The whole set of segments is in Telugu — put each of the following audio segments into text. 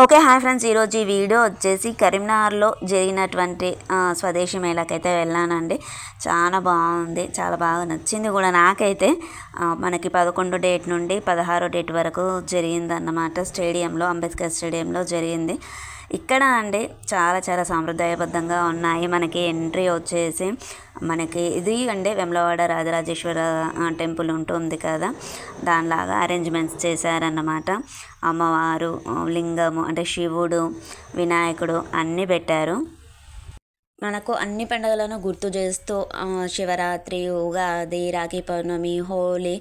Okay hi friends. ఈరోజు ఈ వీడియో వచ్చేసి కరీంనగర్లో జరిగినటువంటి స్వదేశీ మేళకైతే వెళ్ళానండి. చాలా బాగుంది చాలా బాగా నచ్చింది కూడా. నాకైతే మనకి పదకొండు డేట్ నుండి పదహారో డేట్ వరకు జరిగిందన్నమాట స్టేడియంలో అంబేద్కర్ స్టేడియంలో జరిగింది. ఇక్కడ అండి చాలా చాలా సాంప్రదాయబద్ధంగా ఉన్నాయి. మనకి ఎంట్రీ వచ్చేసి మనకి ఇది అండి వెమ్లవాడ రాజరాజేశ్వర టెంపుల్ ఉంటుంది కదా. దానిలాగా అరేంజ్మెంట్స్ చేశారన్నమాట. అమ్మవారు లింగము అంటే శివుడు వినాయకుడు అన్నీ పెట్టారు. మనకు అన్ని పండుగలను గుర్తు చేస్తూ శివరాత్రి ఉగాది రాఖీ పౌర్ణమి హోలీ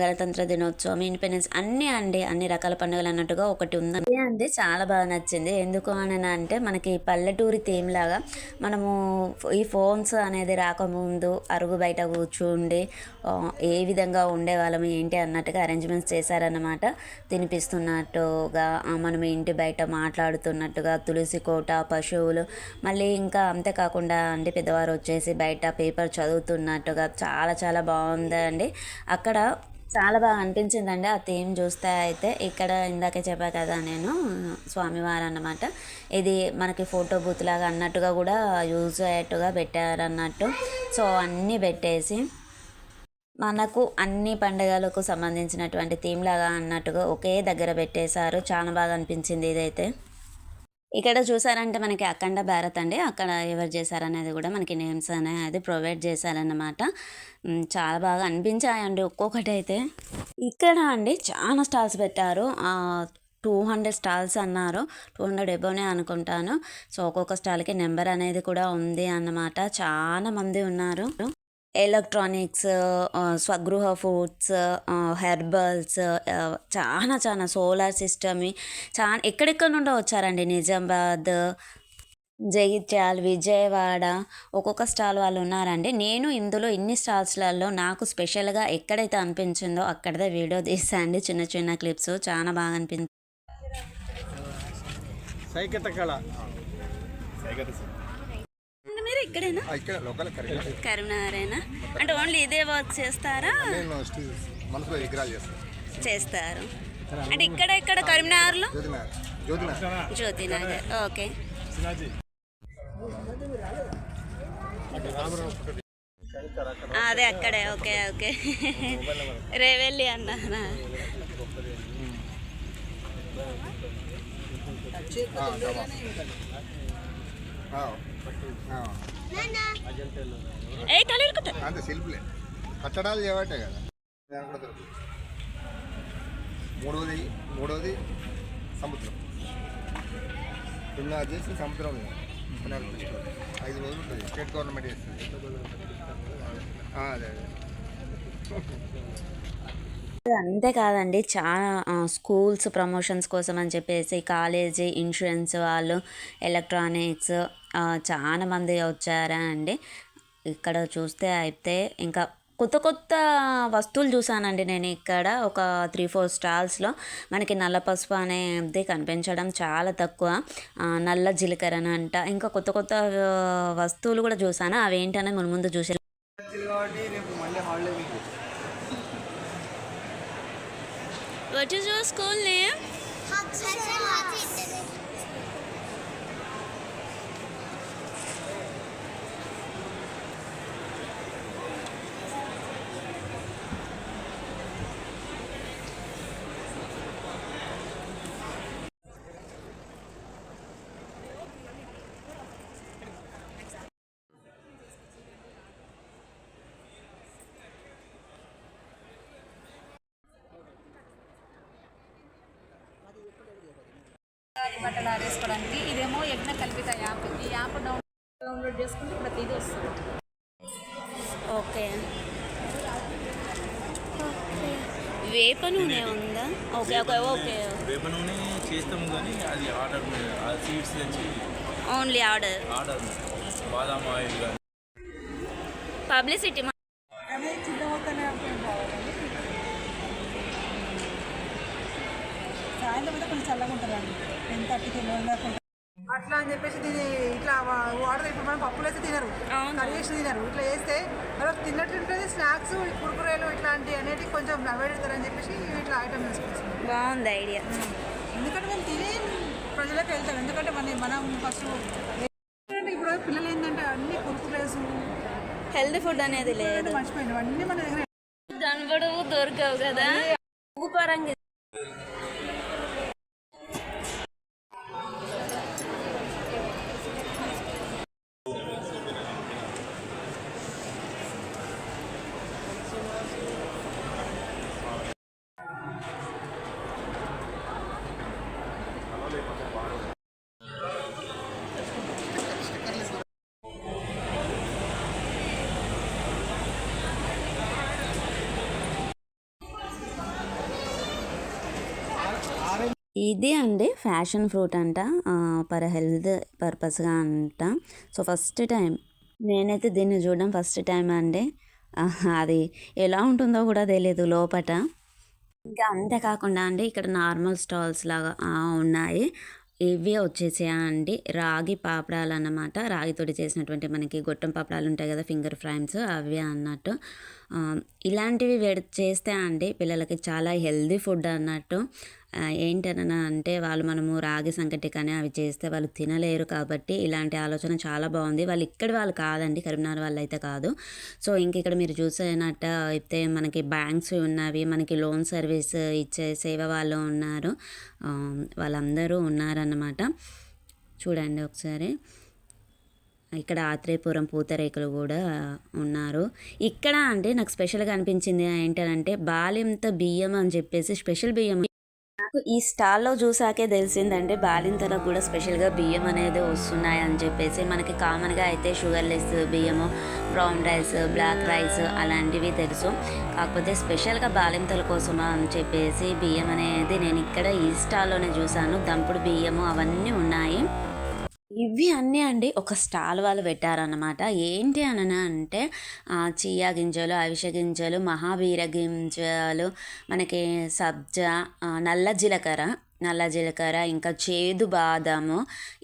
గణతంత్ర దినోత్సవం ఇండిపెండెన్స్ అన్నీ అండి అన్ని రకాల పండుగలు అన్నట్టుగా ఒకటి ఉంది. అండి చాలా బాగా నచ్చింది. ఎందుకు అని అంటే మనకి పల్లెటూరి థీమ్ లాగా మనము ఈ ఫోన్స్ అనేది రాకముందు అరుగు బయట కూర్చుండి ఏ విధంగా ఉండేవాళ్ళం ఏంటి అన్నట్టుగా అరేంజ్మెంట్స్ చేశారన్నమాట. తినిపిస్తున్నట్టుగా మనం ఇంటి బయట మాట్లాడుతున్నట్టుగా తులసి కోట పశువులు మళ్ళీ ఇంకా అంతే కాకుండా అండి పెద్దవారు వచ్చేసి బయట పేపర్ చదువుతున్నట్టుగా చాలా చాలా బాగుందండి. అక్కడ చాలా బాగా అనిపించిందండి. ఆ థీమ్ చూస్తే అయితే ఇక్కడ ఇందాకే చెప్పా కదా నేను స్వామివారు అన్నమాట. ఇది మనకి ఫోటో బూత్ లాగా అన్నట్టుగా కూడా యూజ్ అయ్యేట్టుగా పెట్టారన్నట్టు. సో అన్నీ పెట్టేసి మనకు అన్ని పండుగలకు సంబంధించినటువంటి థీమ్ లాగా అన్నట్టుగా ఒకే దగ్గర పెట్టేశారు. చాలా బాగా అనిపించింది ఇదైతే. ఇక్కడ చూసారంటే మనకి అఖండ భారత్ అండి. అక్కడ ఎవరు చేశారనేది కూడా మనకి నేమ్స్ అనేది ప్రొవైడ్ చేశారన్నమాట. చాలా బాగా అనిపించాయండి ఒక్కొక్కటి అయితే ఇక్కడ అండి చాలా స్టాల్స్ పెట్టారు. టూ హండ్రెడ్ స్టాల్స్ అన్నారు. టూ హండ్రెడ్ ఎబోనే అనుకుంటాను. సో ఒక్కొక్క స్టాల్కి నెంబర్ అనేది కూడా ఉంది అన్నమాట. చాలా మంది ఉన్నారు. ఎలక్ట్రానిక్స్ స్వగృహ ఫుడ్స్ హెర్బల్స్ చాలా చాలా సోలార్ సిస్టమ్ చాలా ఎక్కడెక్కడ నుండో వచ్చారండి నిజామాబాద్ జగిత్యాల విజయవాడ. ఒక్కొక్క స్టాల్ వాళ్ళు ఉన్నారండి. నేను ఇందులో ఇన్ని స్టాల్స్లలో నాకు స్పెషల్గా ఎక్కడైతే అనిపించిందో అక్కడదే వీడియో తీసాండి చిన్న చిన్న క్లిప్స్ చాలా బాగా అనిపించింది సైకత కళ. మీరు ఇక్కడేనా? ఇక్కడ లోకల్ కరీంనగర్. కరీంనగరేనా? అంటే ఓన్లీ ఇదే వర్క్ చేస్తారా? నేను మనసులో విగ్రహాలు చేస్తాను. చేస్తారు. అంటే ఇక్కడ ఇక్కడ కరీంనగర్లో? జ్యోతినగర్. జ్యోతినగర్. జ్యోతినగర్. ఓకే. అదే అక్కడే. Okay okay. రేవెల్లి అన్నారా ఆ, అంతే శిల్పులే. కట్టడాలు చేయబట్టే కదా. మూడవది మూడవది సముద్రం. నిన్న చేసిన సముద్రం. ఐదు రోజులు ఉంటుంది. స్టేట్ గవర్నమెంట్ చేస్తుంది. అదే అదే. అంతేకాదండి చాలా స్కూల్స్ ప్రమోషన్స్ కోసం అని చెప్పేసి కాలేజీ ఇన్సూరెన్స్ వాళ్ళు ఎలక్ట్రానిక్స్ ఆ, చాలా మంది వచ్చారా అండి? ఇక్కడ చూస్తే అయితే ఇంకా కొత్త కొత్త వస్తువులు చూసానండి నేను ఇక్కడ. ఒక త్రీ ఫోర్ స్టాల్స్లో మనకి నల్ల పసుపు అనేది కనిపించడం చాలా తక్కువ. నల్ల జీలకర్ర అంట. ఇంకా కొత్త కొత్త వస్తువులు కూడా చూసాను అవి ఏంటనేది మన ముందు చూసి What is your school name? బట్టలు ఆరేసుకోవడానికి ఇదేమో యజ్ఞ కల్పిత యాప్. ఈ యాప్ డౌన్ డౌన్లోడ్ చేసుకుంటే ప్రతిదీ వస్తుంది. ఓకే. వేప నూనె ఉందా? Okay okay okay. వేప నూనె చేస్తాము కానీ అది ఆర్డర్ మీద ఆ సీడ్స్ నుంచి ఓన్లీ ఆర్డర్ ఆర్డర్ మీద. బాదాం ఆయిల్ కానీ. పబ్లిసిటీ సాయంత్రం అయితే కొంచెం చల్లగా ఉంటుందండి. టెన్ థర్టీకి అట్లా అని చెప్పేసి దీన్ని ఇట్లా వాటర్ ఇప్పుడు మనం పప్పులు వేస్తే తినరు. కర్రీ తినరు. ఇట్లా వేస్తే వాళ్ళకి తిన్నట్టు ఉంటుంది స్నాక్స్ కురుకురేలు ఇట్లాంటి అనేటివి కొంచెం అవుతారని చెప్పేసి ఇట్లా ఐటమ్ తీసుకొచ్చింది బాగుంది ఐడియా. ఎందుకంటే మేము తినే పిల్లలకి వెళ్తారు ఎందుకంటే మన మనం ఫస్ట్ ఇప్పుడు పిల్లలు ఏంటంటే అన్ని కురుకులేస్ హెల్తీ ఫుడ్ అనేది లేదు. మర్చిపోయినాం అన్నీ మన దగ్గర. దొరకవు కదా. పరంగా ఇది అండి ఫ్యాషన్ ఫ్రూట్ అంట. పర్ హెల్త్ పర్పస్గా అంట. సో ఫస్ట్ టైం నేనైతే దీన్ని చూడడం ఫస్ట్ టైం అండి. అది ఎలా ఉంటుందో కూడా తెలియదు లోపట. ఇంకా అంతేకాకుండా అండి ఇక్కడ నార్మల్ స్టాల్స్ లాగా ఉన్నాయి. ఇవి వచ్చేసి అండి. రాగి పాపడాలు అన్నమాట. రాగితోటి చేసినటువంటి మనకి గొట్టం పాపడాలు ఉంటాయి కదా ఫింగర్ ఫ్రైమ్స్ అవి అన్నట్టు. ఇలాంటివి వేడి చేస్తే అండి పిల్లలకి చాలా హెల్దీ ఫుడ్ అన్నట్టు. ఏంటనన్నా అంటే వాళ్ళు మనము రాగి సంకటి కానీ అవి చేస్తే వాళ్ళు తినలేరు కాబట్టి ఇలాంటి ఆలోచన చాలా బాగుంది. వాళ్ళు ఇక్కడ వాళ్ళు కాదండి కరీంనగర్ వాళ్ళు అయితే కాదు. సో ఇంక ఇక్కడ మీరు చూసేనట్ట అయితే మనకి బ్యాంక్స్ ఉన్నవి మనకి లోన్ సర్వీస్ ఇచ్చే సేవ వాళ్ళు ఉన్నారు. వాళ్ళందరూ ఉన్నారన్నమాట. చూడండి ఒకసారి. ఇక్కడ ఆత్రేయపురం పూతరేకులు కూడా ఉన్నారు. ఇక్కడ అంటే నాకు స్పెషల్గా అనిపించింది ఏంటంటే బాలింత బియ్యం అని చెప్పేసి స్పెషల్ బియ్యం నాకు ఈ స్టాల్లో చూసాకే తెలిసిందంటే బాలింతలకు కూడా స్పెషల్గా బియ్యం అనేది వస్తున్నాయి అని చెప్పేసి. మనకి కామన్గా అయితే షుగర్లెస్ బియ్యము బ్రౌన్ రైస్ బ్లాక్ రైస్ అలాంటివి తెలుసు. కాకపోతే స్పెషల్గా బాలింతల కోసం అని చెప్పేసి బియ్యం అనేది నేను ఇక్కడ ఈ స్టాల్లోనే చూసాను దంపుడు బియ్యము అవన్నీ ఉన్నాయి. ఇవి అన్నీ అండి ఒక స్టాల్ వాళ్ళు పెట్టారన్నమాట. ఏంటి అననా అంటే చియా గింజలు అవిష గింజలు మహావీర గింజలు మనకి సబ్జా నల్ల జీలకర్ర నల్ల జీలకర్ర ఇంకా చేదు బాదాము.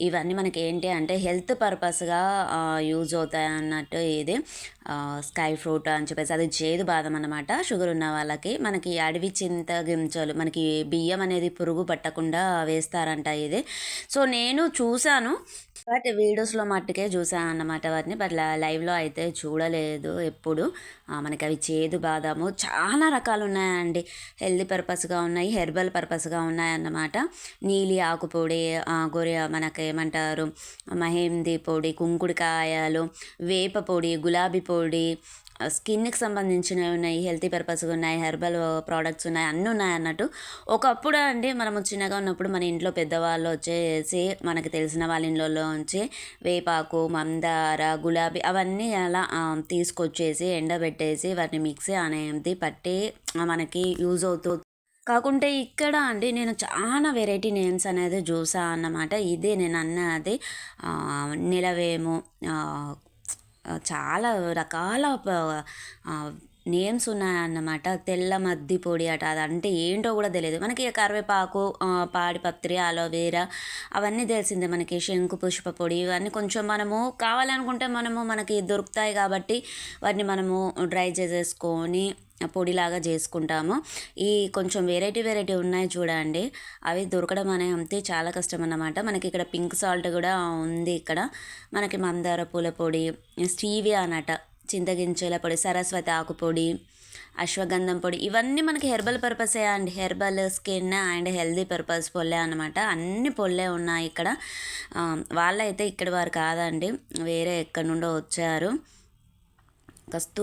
ఇవన్నీ మనకి ఏంటి అంటే హెల్త్ పర్పస్గా యూజ్ అవుతాయి అన్నట్టు ఇది. స్కై ఫ్రూట్ అని చెప్పేసి అది చేదు బాదం అన్నమాట. షుగర్ ఉన్న వాళ్ళకి మనకి అడవి చింత గింజలు మనకి బియ్యం అనేది పురుగు పట్టకుండా వేస్తారంట ఇది. సో నేను చూశాను. బట్ వీడియోస్లో మట్టుకే చూసాను అన్నమాట వాటిని. బట్ లైవ్లో అయితే చూడలేదు ఎప్పుడు. మనకి అవి చేదు బాదాము. చాలా రకాలు ఉన్నాయండి హెల్దీ పర్పస్గా ఉన్నాయి హెర్బల్ పర్పస్గా ఉన్నాయి అన్నమాట. నీలి ఆకు పొడి ఆ, గొర్రె మనకి ఏమంటారు? మహేంది పొడి కుంకుడుకాయలు వేప పొడి గులాబీ పొడి స్కిన్కి సంబంధించినవి ఉన్నాయి హెల్తీ పర్పస్గా ఉన్నాయి హెర్బల్ ప్రోడక్ట్స్ ఉన్నాయి అన్నీ ఉన్నాయి అన్నట్టు. ఒకప్పుడు అండి మనం చిన్నగా ఉన్నప్పుడు మన ఇంట్లో పెద్దవాళ్ళు వచ్చేసి మనకి తెలిసిన వాళ్ళ ఇంట్లో నుంచి వేపాకు మందార గులాబీ అవన్నీ అలా తీసుకొచ్చేసి ఎండబెట్టేసి వాటిని మిక్సీ అనేది పట్టి మనకి యూజ్ అవుతూ కాకుంటే ఇక్కడ అండి నేను చాలా వెరైటీ నేమ్స్ అనేది చూసా అన్నమాట. ఇదే నేను అన్నది. నిలవేము చాలా రకాల నేమ్స్ ఉన్నాయన్నమాట. తెల్ల మద్ది పొడి అట అదంటే ఏంటో కూడా తెలియదు మనకి కరివేపాకు పాడిపత్రి అలోవేరా అవన్నీ తెలిసిందే మనకి. శంకు పుష్ప పొడి ఇవన్నీ కొంచెం మనము కావాలనుకుంటే మనము మనకి దొరుకుతాయి కాబట్టి వాటిని మనము డ్రై చేసేసుకొని పొడిలాగా చేసుకుంటాము. ఈ కొంచెం వెరైటీ వెరైటీ ఉన్నాయి చూడండి. అవి దొరకడం అనే అంతే చాలా కష్టం అన్నమాట మనకి ఇక్కడ పింక్ సాల్ట్ కూడా ఉంది ఇక్కడ. మనకి మందార పూల పొడి స్టీవియా అనట చింతగింజల పొడి సరస్వతి ఆకు పొడి అశ్వగంధం పొడి. ఇవన్నీ మనకి హెర్బల్ పర్పసే అండి. Herbal skin and healthy purpose పొల్లే అనమాట అన్ని పొల్లే ఉన్నాయి ఇక్కడ. వాళ్ళైతే ఇక్కడ వారు కాదండి. వేరే ఎక్కడి నుండో వచ్చారు. కస్తూ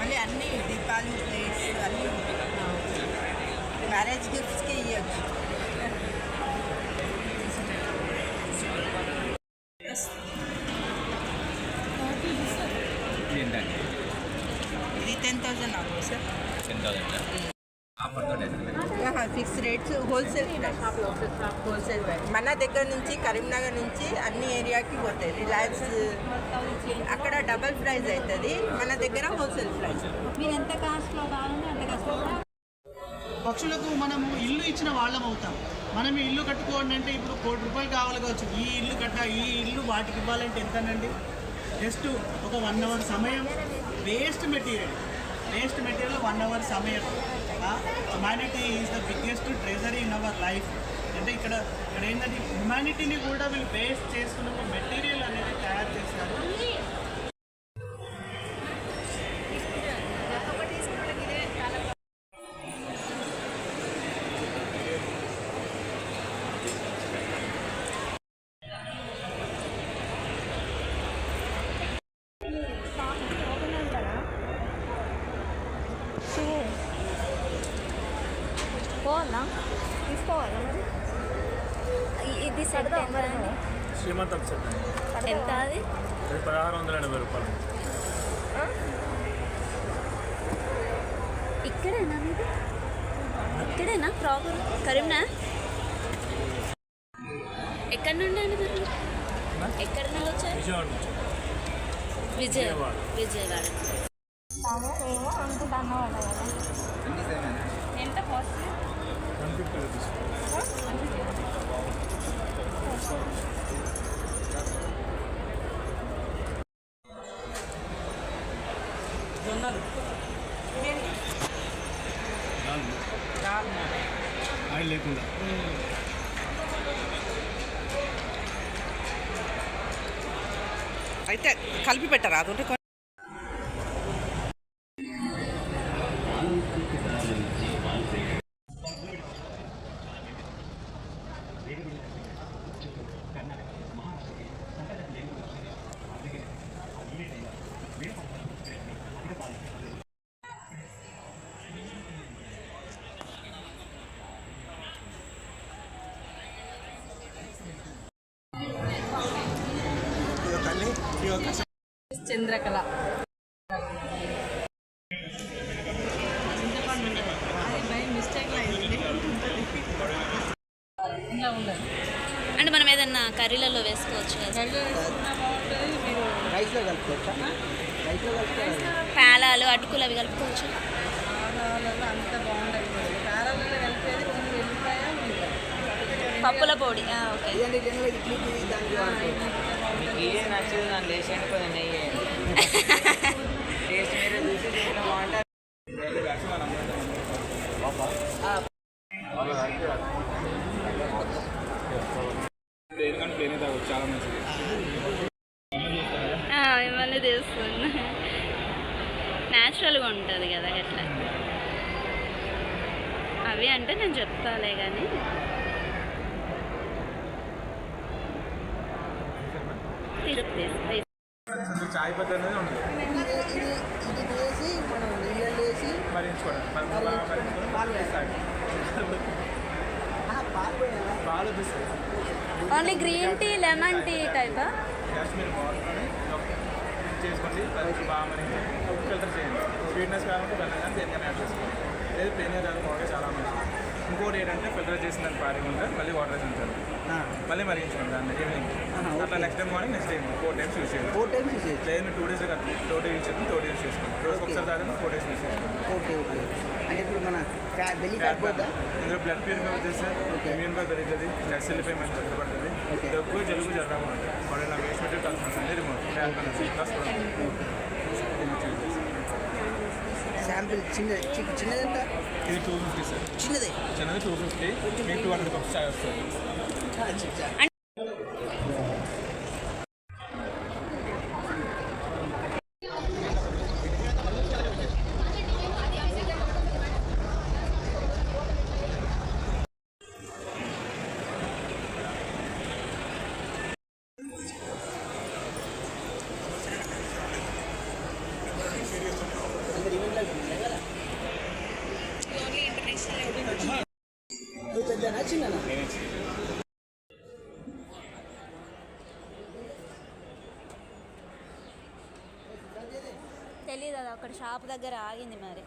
మళ్ళీ అన్ని దీపాలు ప్లేట్స్ అన్నీ మ్యారేజ్ గిఫ్ట్స్కి ఇవ్వచ్చు ఇది టెన్ థౌజండ్ అవుతుంది సార్ టెన్ థౌసండ్ ఆహా, ఫిక్స్ రేట్స్ హోల్సేల్ హోల్సేల్ మన దగ్గర నుంచి కరీంనగర్ నుంచి అన్ని ఏరియాకి పోతాయి. రిలయన్స్ అక్కడ డబల్ ప్రైస్ అవుతుంది మన దగ్గర హోల్సేల్ ప్రైస్ మీరు ఎంత కాస్ట్లో కావాలంటే అంత కాస్ట్లో పక్షులకు మనము ఇల్లు ఇచ్చిన వాళ్ళం అవుతాం. మనం ఇల్లు కట్టుకోండి అంటే ఇప్పుడు కోటి రూపాయలు కావాలి కావచ్చు. ఈ ఇల్లు కట్ట ఈ ఇల్లు వాటికి ఇవ్వాలంటే ఎంతనండి? జస్ట్ ఒక వన్ అవర్ సమయం. Waste material waste material one hour సమయం. Humanity is the biggest treasury in our life అంటే ఇక్కడ ఇక్కడ ఏంటంటే హ్యుమానిటీని కూడా వీళ్ళు బేస్ చేసుకున్న ఒక మెటీరియల్ అనేది తయారు చేశారు. సెట్ ఎంత అండి. శ్రీమంతం సెట్ ఎంత అది? పదహారు వందల ఎనభై రూపాయలు. ఇక్కడేనా మీది? ఇక్కడేనా? ప్రాపర్? కరీంనగర్ ఎక్కడి నుండి అండి మీరు? ఎక్కడి నుండి వచ్చారు? విజయవాడ. విజయవాడ. విజయవాడ ఎంత cost one fifty rupees oil లేకుండా. అయితే కలిపి పెట్టరా? అదొకటి చంద్రకళ అంటే మనం ఏదన్నా కర్రీలలో వేసుకోవచ్చు పేలాలు అటుకులు అవి కలుపుకోవచ్చు పప్పుల పొడి. ఓకే. ఇవన్నీ జనరల్ న్యాచురల్గా ఉంటుంది కదా అట్లా అవి అంటే నేను చెప్తాలే కానీ తీసు పత్తి అనేది ఉండదు. ఇది మనం నీళ్ళు వేసి మరించుకోవడం పాలు only green tea lemon tea టైపా కాశ్మీర్ చేసుకోండి. అది బాగా మరి ఫిల్టర్ చేయండి. స్వీట్నెస్ కావాలంటే బెల్లం కానీ దేనికైనా యాడ్ చేసుకోండి. లేదు ప్లేనే చాలా మంచిది. ఇంకోటి ఏంటంటే ఫిల్టర్ చేసిన దాన్ని పారికుండా మళ్ళీ వాటర్ వేసి ఆ, మళ్ళీ మరిగించుకోండి దాన్ని ఈవినింగ్ అట్లా next time morning next time four times use చేయండి ఫోర్ టైమ్స్ యూస్ చేయొచ్చు లేదు టూ డేస్ కలిపి టూ డేస్ యూస్ చేసి టూ డేస్ చేసుకోండి రోజు ఒకసారి తాగిన ఫోర్ డేస్ యూస్ చేయండి ఓకే ఓకే అంటే ఇప్పుడు మన ఫ్యా- బెల్లి ఫ్యాట్ పోద్దా ఇందులో బ్లడ్ ప్యూరిఫై వచ్చేసి ఇమ్యూన్ పై పెరుగుతుంది. బ్లడ్ సెల్ పై మంచి పడుతుంది. దగ్గు జలుబు ఉంటుంది. బాడీలో వేస్ట్ మెటీరియల్ కలుపుతుంది రిమూవ్ ప్లస్ శాంపిల్ చిన్న చిన్నది ఎంత? ఇది టూ ఫిఫ్టీ సార్ చిన్నదే. చిన్నది టూ ఫిఫ్టీ మీకు టూ హండ్రెడ్ వస్తుంది. తెలియదు అది అక్కడ షాప్ దగ్గర ఆగింది మరి